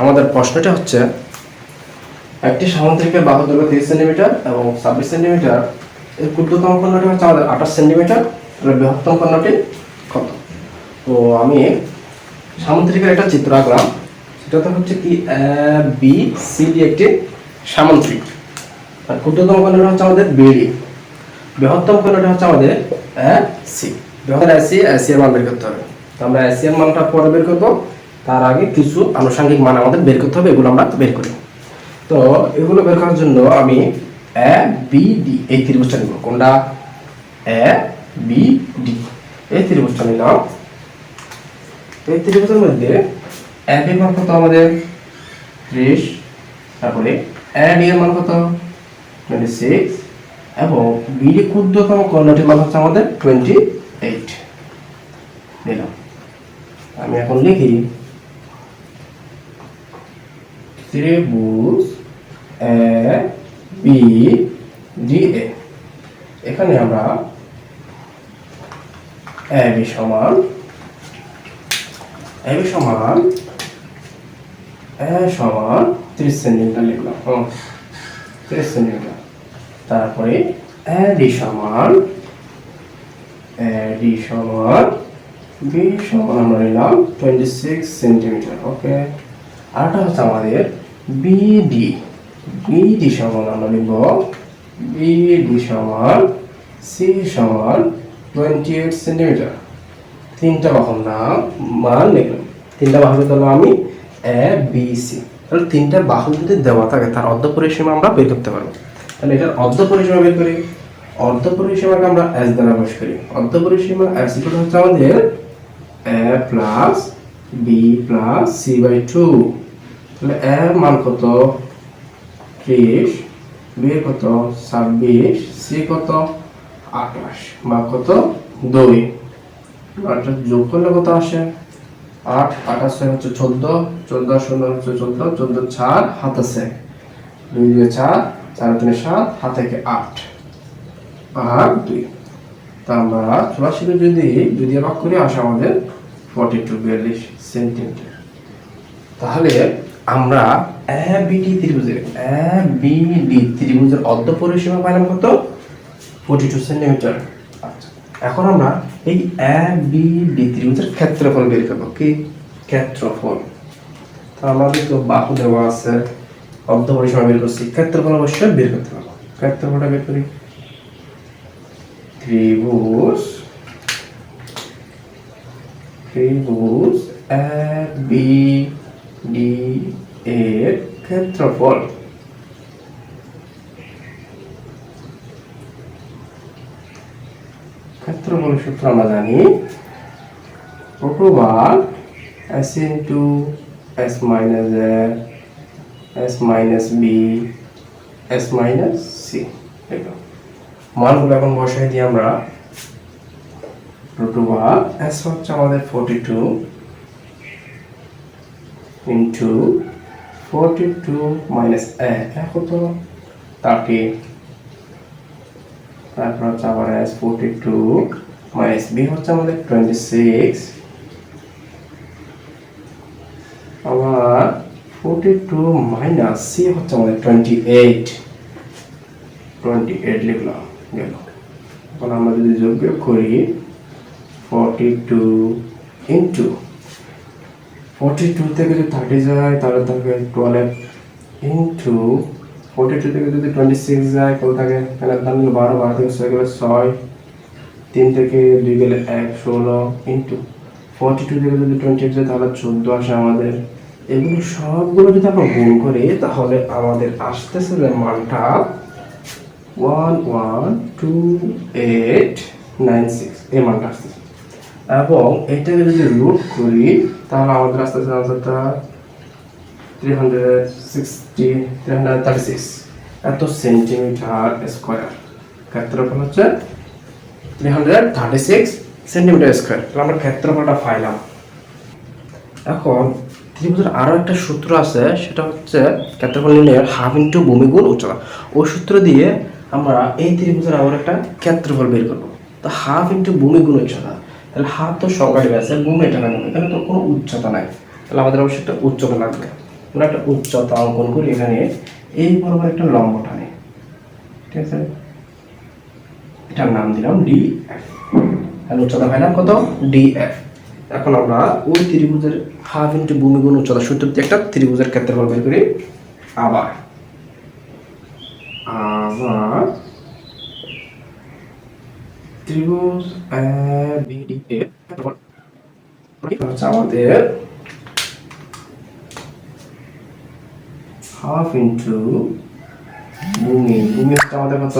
আমাদের প্রশ্নটা হচ্ছে, একটি সামুদ্রিকের বাহু দৈর্ঘ্য তিরিশ সেন্টিমিটার এবং ছাব্বিশ সেন্টিমিটার, এর ক্ষুদ্রতম কর্ণটি হচ্ছে আমাদের আঠাশ সেন্টিমিটার তাহলে বৃহত্তম কর্ণটি কত? তো আমি সামুদ্রিকের একটা চিত্র আঁকলাম, সেটাতে হচ্ছে কি বি, সি, ডি একটি সামুদ্রিক আর ক্ষুদ্রতম কর্ণটা হচ্ছে আমাদের বিডি বৃহত্তম কর্ণটা হচ্ছে আমাদের সি। বৃহত্তর এসি এসি এর মান বের করতে হবে। তো আমরা এসি এর মানটা পরে বের করব। তার আগে কিছু আনুষঙ্গিক মান আমাদের বের করতে হবে, এগুলো আমরা বের করি। তো এগুলো বের করার জন্য আমি এ বি ডি এই ত্রিভুজটা নিব। কোনটা? এ বি ডি এই ত্রিভুজটা নিলাম। এই ত্রিভুজের মধ্যে এ বি মান কত আমাদের? ত্রিশ। তারপরে এ ডি এর মান কত? টোয়েন্টি সিক্স এবং বিডি ক্ষুদ্রতম কর্ণটির মান হচ্ছে আমাদের টোয়েন্টি এইট দিলাম আমি এখন লিখি ত্রিভুজ এ বি ডি, এ। এখানে আমরা এ বি সমান, এ বি সমান, এ সমান ত্রিশ সেন্টিমিটার লিখলাম। ত্রিশ সেন্টিমিটার। তারপরে এ ডি সমান, এ ডি সমান, বি সমান আমরা নিলাম টোয়েন্টি সিক্স সেন্টিমিটার, ওকে? আরটা হচ্ছে আমাদের বিডি বিডি সমান আমরা লিখব বিডি সমান সি সমান টোয়েন্টি এইট সেন্টিমিটার তিনটা বাহুর নাম, মান লিখলাম। তিনটা বাহু তাহলে আমি এ বি সি তাহলে তিনটা বাহু যদি দেওয়া থাকে, তার অর্ধ পরিসীমা আমরা বের করতে পারব। তাহলে এটার অর্ধ পরিসীমা বের করি। অর্ধ পরিসীমাকে আমরা এস দ্বারা প্রকাশ করি। অর্ধ পরিসীমা এস হচ্ছে আমাদের A plus B plus C by two তাহলে এ মান কত? ত্রিশ, বি এর কত? ছাব্বিশ, সি কত? আঠাশ, বা কত? দুই। আটটা যোগ করলে কত আসে? আট, আঠাশ ছয় হচ্ছে চোদ্দ চোদ্দ শূন্য হচ্ছে চোদ্দ চোদ্দ চার, হাত আছে দুই দিয়ে চার চার তিনে সাত, হাত থেকে আট। আর দুই। তা আমরা চুরাশিকে যদি দুই দিয়ে ভাগ করি, আসে আমাদের ফর্টি টু বিয়াল্লিশ সেন্টিমিটার। তাহলে আমরা এ বিডি ত্রিভুজের এ বিডি ত্রিভুজের অর্ধ পরিসীমা পাইলাম কত? ফর্টি টু সেন্টিমিটার এখন আমরা এই এ বি ডি ত্রিভুজের ক্ষেত্রফল বের করব। কি? ক্ষেত্রফল। আমাদের তো বাহু দেওয়া আছে, অর্ধ পরিসীমা বের করছি। ক্ষেত্রফল অবশ্যই বের করতে পারব ক্ষেত্রফলটা বের করি। ত্রিভুজ ত্রিভুজ বি ডি এর ক্ষেত্রফল। ক্ষেত্রফল সূত্র আমরা জানি, root over S into S minus A S minus B S minus C দেখলাম মানগুলো এখন বসাই দিই আমরা রুটুবার এস হচ্ছে আমাদের forty two into forty two minus A কত? থার্টি তারপর হচ্ছে আবার S forty two minus B হচ্ছে আমাদের টোয়েন্টি সিক্স আবার ফোরটি টু মাইনাস সি হচ্ছে আমাদের টোয়েন্টি এইট টোয়েন্টি এইট লিখলাম, গেল। এখন আমরা যদি যোগ করি forty two into forty two থেকে যদি থার্টি যায়, তাহলে থাকে টুয়েলভ ইন্টু ফর্টি টু থেকে যদি টোয়েন্টি সিক্স যায় কত থাকে? তাহলে তাহলে বারো বারো থেকে ছয় গেলে ছয়, তিন থেকে দুই গেলে এক, ষোলো ইন্টু ফর্টি টু থেকে যদি টোয়েন্টি এইট যায়, তাহলে চোদ্দ আসে আমাদের। এগুলো সবগুলো যদি আমরা গুণ করি, তাহলে আমাদের আসতেছে যে মানটা one one two eight nine six এই মানটা আসতেছে। এবং এটাকে যদি রুট করি, তাহলে আমাদের আসতেছে আনসারটা three hundred sixty three hundred thirty six এত সেন্টিমিটার স্কোয়ার ক্ষেত্রফল হচ্ছে three hundred thirty six centimetre square তাহলে আমরা ক্ষেত্রফলটা পাইলাম। এখন ত্রিভুজের আরও একটা সূত্র আছে, সেটা হচ্ছে ক্ষেত্রফল নির্ণয়ের হাফ ইন্টু ভূমি গুণ উচ্চতা। ওই সূত্র দিয়ে আমরা এই ত্রিভুজের আবার একটা ক্ষেত্রফল বের করব। তো হাফ ইন্টু ভূমি গুণ উচ্চতা। তাহলে হাফ তো সকালে আছে ভূমি এটা নেবে এখানে তো কোনো উচ্চতা নাই। তাহলে আমাদের অবশ্যই একটা উচ্চতা লাগবে। আমরা একটা উচ্চতা অঙ্কন করি এখানে। এই বরাবর একটা লম্ব টানে। ঠিক আছে? এটার নাম দিলাম ডি এফ তাহলে উচ্চতা পাইলাম কত? ডি এফ এখন আমরা ওই ত্রিভুজের হাফ ইন্টু ভূমি গুণ উচ্চতা সূত্র একটা ত্রিভুজের ক্ষেত্রফল বের করি। আবার। ত্রিভুজ বিডি এর হচ্ছে? আমাদের হাফ ইন্টু ভূমি ভূমি হচ্ছে আমাদের কত?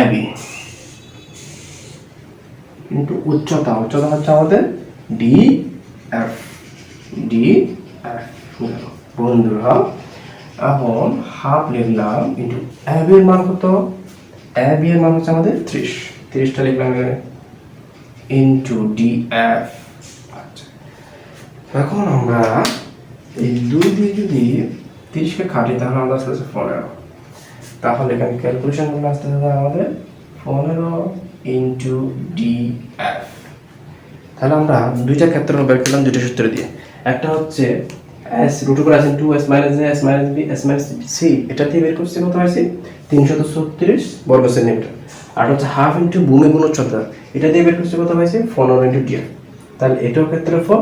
এবি ইন্টু উচ্চতা উচ্চতা হচ্ছে আমাদের ডি এফ ডি এফ বন্ধুরা, এখন হাফ লিখলাম ইন্টু এবি এর মান কত? এবি এর মান হচ্ছে আমাদের ত্রিশ। ত্রিশটা লিখলাম এখানে ইন্টু ডি এফ আচ্ছা। এখন আমরা এই দুই দিয়ে যদি তিরিশকে কাটি, তাহলে আমাদের আস্তে আস্তে পনেরো। তাহলে এখানে ক্যালকুলেশন করলে আসতে হবে আমাদের পনেরো ইন্টু ডি এফ তাহলে আমরা দুইটা ক্ষেত্র বের করলাম দুইটা সূত্র দিয়ে। একটা হচ্ছে এস রুট করে আছে two S minus S minus B S minus C এটা দিয়ে বের করছি কত হয়েছে তিনশত ছত্রিশ বর্গ সেন্টিমিটার। আর হচ্ছে হাফ ইন্টু ভূমি গুণ উচ্চতা এটা দিয়ে বের করছি কত হয়েছে? পনেরো ইন্টু ডি তাহলে এটাও ক্ষেত্রফল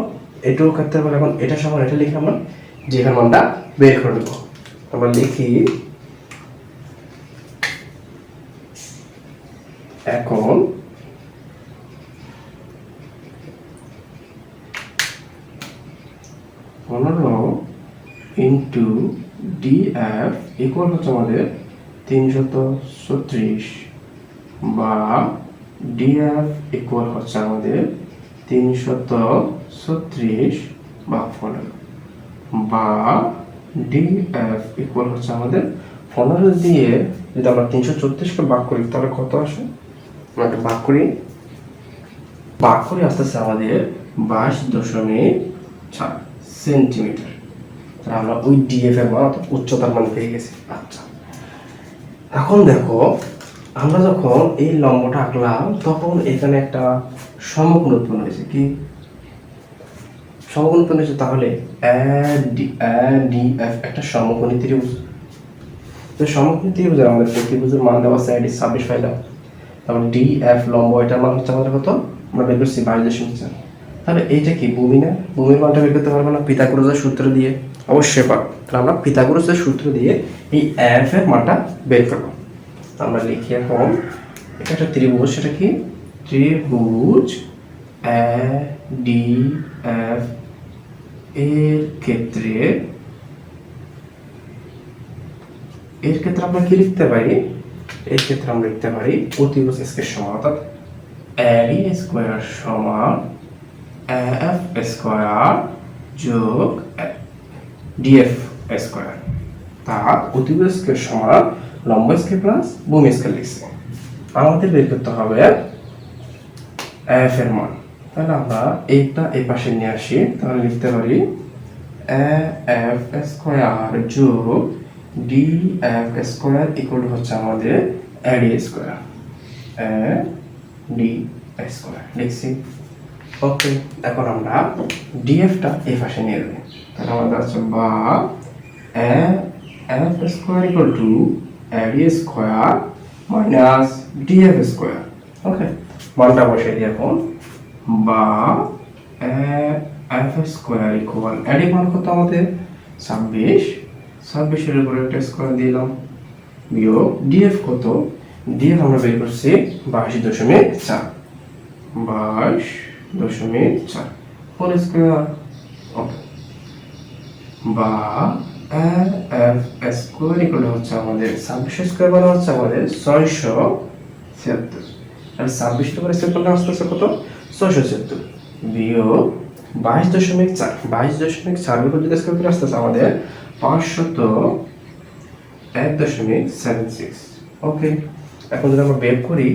এটাও ক্ষেত্রফল এখন এটা সমান, এটা লিখে আমরা যে এখানে মানটা বের করে নেব। আমরা লিখি এখন পনেরো ইন্টু ডিএফ ইকুয়াল হচ্ছে আমাদের তিনশত ছত্রিশ। বা ডিএফ ইকুয়াল হচ্ছে আমাদের তিনশত ছত্রিশ বা পনেরো বা ডিএফ ইকুয়াল হচ্ছে আমাদের পনেরো দিয়ে যদি আমরা তিনশো চৌত্রিশকে ভাগ করি, তাহলে কত আসে? আমরা একটা ভাগ করি, ভাগ করে আস্তে আস্তে আমাদের বাইশ দশমিক চার সেন্টিমিটার। তাহলে আমরা ওই ডিএফ এর মান উচ্চতার মান পেয়ে গেছি। আচ্ছা এখন দেখো আমরা যখন এই লম্বটা আঁকলাম, তখন এখানে একটা সমকোণ উৎপন্ন হয়েছে। কি? সমকোণ উৎপন্ন হয়েছে তাহলে একটা সমকোণী ত্রিভুজ। তো সমকোণী ত্রিভুজের আমাদের ত্রিভুজের মান দেওয়া আছে আইডি ছাব্বিশ ফাইদা তারপর ডিএফ লম্ব, এটার মান হচ্ছে আমাদের কত? আমরা বের করছি বাইশ দশমিক চার। তাহলে এইটা কি ভূমি না ভূমির মানটা বের করতে পারব না? পিতাগোরাসের সূত্র দিয়ে। অবশ্যই পারব। তাহলে আমরা পিতাগোরাসের সূত্র দিয়ে এই এফ এর মানটা বের করব। আমরা লিখি এখন এটা একটা ত্রিভুজ, সেটা কি? ত্রিভুজ এ ডি এফ এর ক্ষেত্রে এর ক্ষেত্রে আমরা কি লিখতে পারি? এর ক্ষেত্রে আমরা লিখতে পারি অতিভুজ স্কের সমান, অর্থাৎ এডি স্কোয়ার সমান এফ স্কোয়ার যোগ ডিএফ স্কোয়ার তা অতিভুজ স্কের সমান লম্ব স্কেল প্লাস ভূমি স্কেল লিখছে আমাদের বের করতে হবে এফ এর মান। তাহলে আমরা এইটা এই পাশে নিয়ে আসি, তাহলে লিখতে পারি এফ স্কোয়ার যোগ ডি এফ স্কোয়ার ইকুয়াল হচ্ছে আমাদের AD square A D square লিখছি ওকে এখন আমরা ডিএফটা এই পাশে নিয়ে যাই। তাহলে আমাদের আছে বা F square equal to AD square minus DF square okay মানটা বসে দিই এখন বা এফ স্কোয়ার ইকুয়াল এডি মান কত আমাদের? ছাব্বিশ। ছাব্বিশের উপরে একটা স্কোয়ার দিলাম। বিয়োগ ডিএফ কত? ডিএফ আমরা বের করছি বাইশ দশমিক চার। বাইশ দশমিক চার। হোল স্কোয়ার ওকে বা এফ স্কোয়ার ইকুয়াল হচ্ছে আমাদের ছাব্বিশ স্কোয়ার মানে হচ্ছে আমাদের ছয়শো ছিয়াত্তর। আর ছাব্বিশ করে স্কোয়ার করলে আসতে আসতে কত? ছয়শো ছিয়াত্তর। বিয়োগ বাইশ দশমিক চার। বাইশ দশমিক চার উপর যদি স্কোয়ার করে আসতে আসতে আমাদের পাঁচশত এক দশমিক সেভেন সিক্স ওকে, এখন যদি আমরা বের করি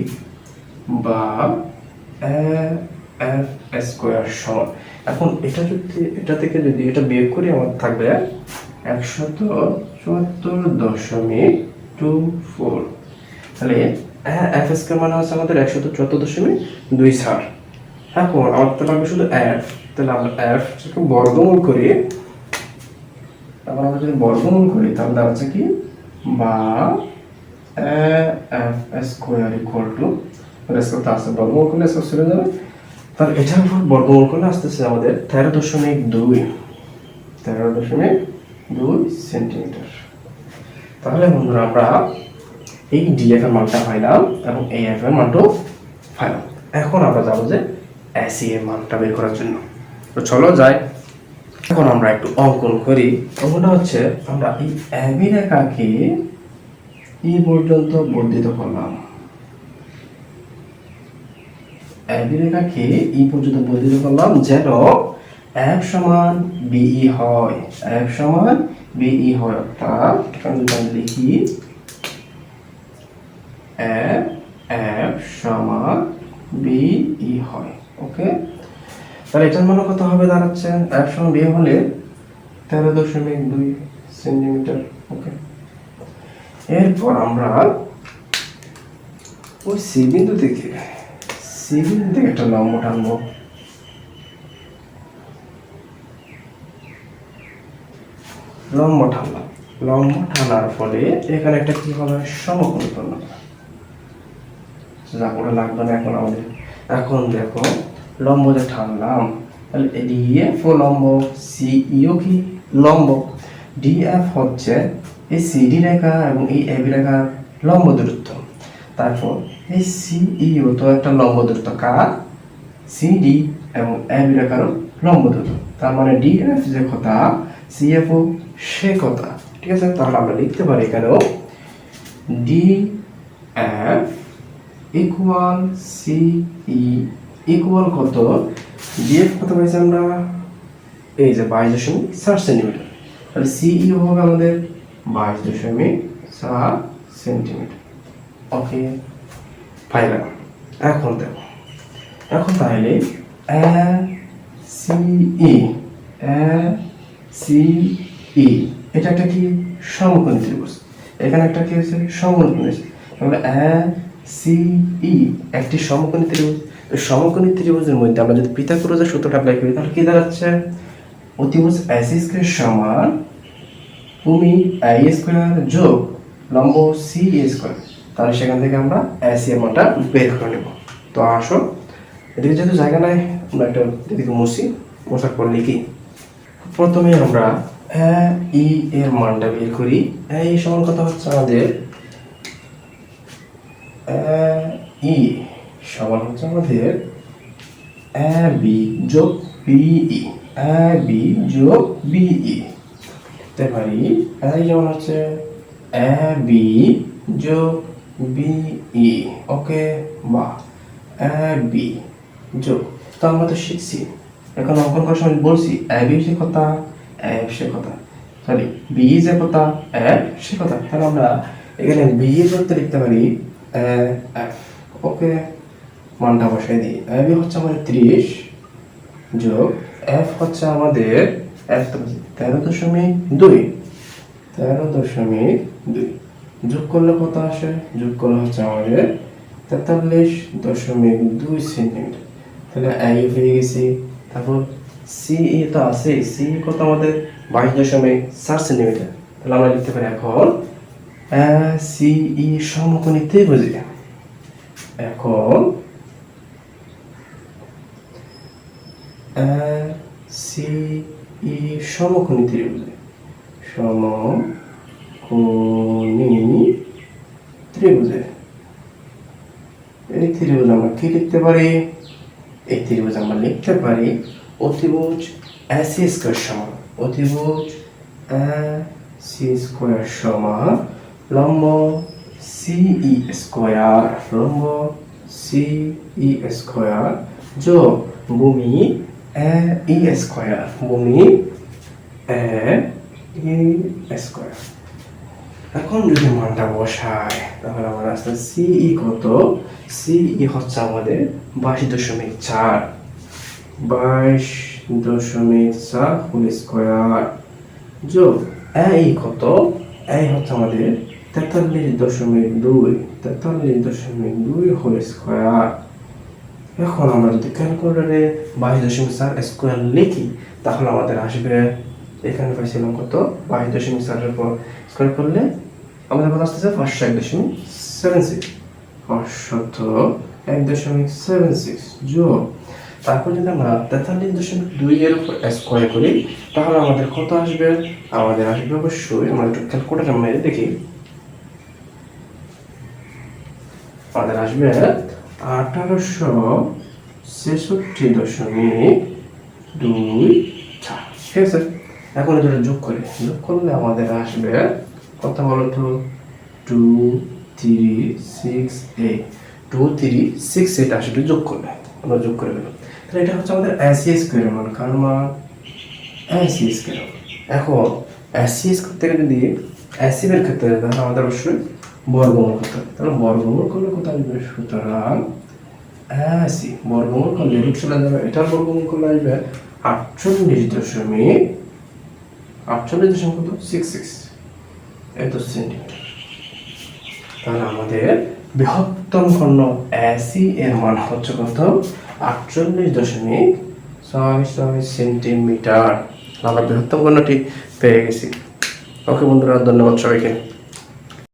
বা এফ স্কোয়ার সমান। এখন এটা যদি, এটা থেকে যদি এটা বের করি, আমার থাকবে একশত চুয়াত্তর দশমিক টু ফোর তাহলে এফ স্কোয়ার মানে হচ্ছে আমাদের একশত চুয়াত্তর দশমিক দুই ছাড় এখন আমার তো লাগবে শুধু এফ তাহলে আমরা এফ বর্গমূল করি আমরা যদি বর্গমূল করি, তাহলে দাঁড়াচ্ছে কি? বা F square equal to respect আছে বর্গমূল করলে সব চলে যাবে। তাহলে এটার উপর বর্গমূল করলে আসতেছে আমাদের তেরো দশমিক দুই। তেরো দশমিক দুই সেন্টিমিটার। তাহলে বন্ধুরা, আমরা এই ডিএফ এর মানটা পাইলাম এবং এফ এর মানটাও পাইলাম। এখন আমরা যাব যে এসি এর মানটা বের করার জন্য। তো চলো যাই। এখন আমরা একটু অঙ্কন করি। হচ্ছে, আমরা এই এবি রেখাকে ই পর্যন্ত বর্ধিত করলাম। এবি রেখাকে ই পর্যন্ত বর্ধিত করলাম যেন এফ সমান বিই হয়। এফ সমান বিই হয় অর্থাৎ, এখানে যদি লিখি এফ এফ সমান বিই হয়। ওকে? তাহলে এটার মানে কত হবে দাঁড়াচ্ছে? এফ সমান বি হলে তেরো দশমিক দুই সেন্টিমিটার। ওকে? এরপর আমরা ওই সি বিন্দু থেকে সি বিন্দু থেকে একটা লম্ব টানবো। লম্ব টানলাম লম্ব টানার ফলে এখানে একটা কি হবে? সমকোণ হবে যা করে লাগবে না এখন আমাদের। এখন দেখো, লম্ব যে টানলাম তাহলে ডিএফ ও লম্ব সিইও কি? লম্ব। ডিএফ হচ্ছে এই সিডি রেখা এবং এই এবি রেখার লম্ব দূরত্ব। তারপর এই সিইও তো একটা লম্ব দূরত্ব। কার? সিডি এবং এবি রেখার লম্ব দূরত্ব। তার মানে ডিএফ যে কথা সিএফও সে কথা, ঠিক আছে? তাহলে আমরা লিখতে পারি এখানেও D F equal C E equal কত? ডিএফ কত পাইছি আমরা? এই যে বাইশ দশমিক চার সেন্টিমিটার। তাহলে সিই হবে আমাদের বাইশ দশমিক চার সেন্টিমিটার। ওকে পাইলাম। এখন দেখো, এখন তাহলে সিই এ সিই এটা একটা কি? সমকোণী ত্রিভুজ। এখানে একটা কি হয়েছে? সমকোণী ত্রিভুজ তাহলে এ সিই একটি সমকোণী ত্রিভুজ। সমকোণী ত্রিভুজের মধ্যে আমরা যদি পিথাগোরাসের সূত্রটা অ্যাপ্লাই করি, তাহলে কি দাঁড়াচ্ছে? অতিভুজ এসি স্কোয়ার সমান ভূমি আই স্কোয়ার যোগ লম্ব সি স্কোয়ার তাহলে সেখান থেকে আমরা এসি এর বের করে নেব। তো আসো, এদিকে যেহেতু জায়গা নাই, আমরা একটা এদিকে মুছি, মোছার পর লিখি। প্রথমে আমরা এ, ই এর মানটা বের করি। এ ই সমান কত হচ্ছে আমাদের ই সমান হচ্ছে আমাদের বি যোগ বিই বি যোগ বিই তে পারি। এই যেমন হচ্ছে বি যোগ বিই ওকে, বা বি যোগ। তো আমরা তো শিখছি। এখন অঙ্কন করার সময় বলছি? এ বি সে কথা এফ সে কথা। সরি, বি যে কথা এফ সে কথা। তাহলে আমরা এখানে বি এর করতে লিখতে পারি ওকে, মানটা বসাই দিই। এ বি হচ্ছে আমাদের ত্রিশ যোগ এফ হচ্ছে আমাদের এফ তেরো দশমিক দুই। তেরো দশমিক দুই। যোগ করলে কত আসে? যোগ করলে হচ্ছে আমাদের তেতাল্লিশ দশমিক দুই সেন্টিমিটার তাহলে এই হয়ে গেছি তারপর সি ই তো আছে সি কত আমাদের? বাইশ দশমিক চার সেন্টিমিটার। তাহলে আমরা লিখতে পারি এখন সি ই সমকোণী ত্রিভুজে এখন সি ই সমকোণী ত্রিভুজে সমকোণী ত্রিভুজে এই ত্রিভুজ আমরা কি লিখতে পারি? এই ত্রিভুজ আমরা লিখতে পারি অতিভুজ এসি স্কোয়ার সমান, অতিভুজ সি স্কোয়ার সমান লম্ব সিই স্কোয়ার, লম্ব সিই স্কোয়ার যোগ ভূমি এ ই স্কোয়ার, ভূমি এ ই স্কোয়ার। এখন যদি মানটা বসায় তাহলে আমার আসতে সিই কত? সিই হচ্ছে আমাদের বাইশ দশমিক চার। বাইশ দশমিক চার হোল স্কোয়ার যোগ এই কত? এই হচ্ছে আমাদের তেতাল্লিশ দশমিক দুই। তেতাল্লিশ দশমিক দুই হোল স্কোয়ার এখন আমরা যদি ক্যালকুলেটারে বাইশ দশমিক চার স্কোয়ার লিখি, তাহলে আমাদের আসবে, এখানে পাইছিলাম কত? বাইশ দশমিক চারের পর স্কোয়ার করলে আমাদের কত আসতেছে পাঁচশো এক দশমিক সেভেন সিক্স পাঁচশত এক দশমিক সেভেন সিক্স যোগ তারপর যদি আমরা তেতাল্লিশ দশমিক দুই এর উপর স্কোয়ার করি, তাহলে আমাদের কত আসবে? আমাদের আসবে অবশ্যই আমরা একটু ক্যালকুলেটার মেরে দেখি। আমাদের আসবে আঠারোশো ছেষট্টি দশমিক দুই চার। ঠিক আছে? এখন এটা যোগ করি। যোগ করলে আমাদের আসবে কত বলতো two three six eight two three six eight আসবে যোগ করবে। আমরা যোগ করে দিলাম তাহলে এটা হচ্ছে আমাদের অ্যাসি স্কোয়ার মান। কার মান অ্যাসি স্কোয়ার এখন অ্যাসি স্কোয়ার থেকে যদি অ্যাসি বের করতে তাহলে আমাদের অবশ্যই বর্গমূল করতে হবে। তাহলে বর্গমূল করলে কোথায় আসবে? সুতরাং অ্যাসি বর্গমূল করলে রুট চলে যাবে। এটার বর্গমূল করলে আসবে আটচল্লিশ দশমিক আটচল্লিশ দশমিক কত? সিক্স সিক্স এত সেন্টিমিটার তাহলে আমাদের বৃহত্তম কর্ণ অ্যাসি এর মান হচ্ছে কত? আটচল্লিশ দশমিক সেন্টিমিটার আমরা বৃহত্তম কর্ণটি পেয়ে গেছি। ওকে বন্ধুরা, ধন্যবাদ সবাইকে।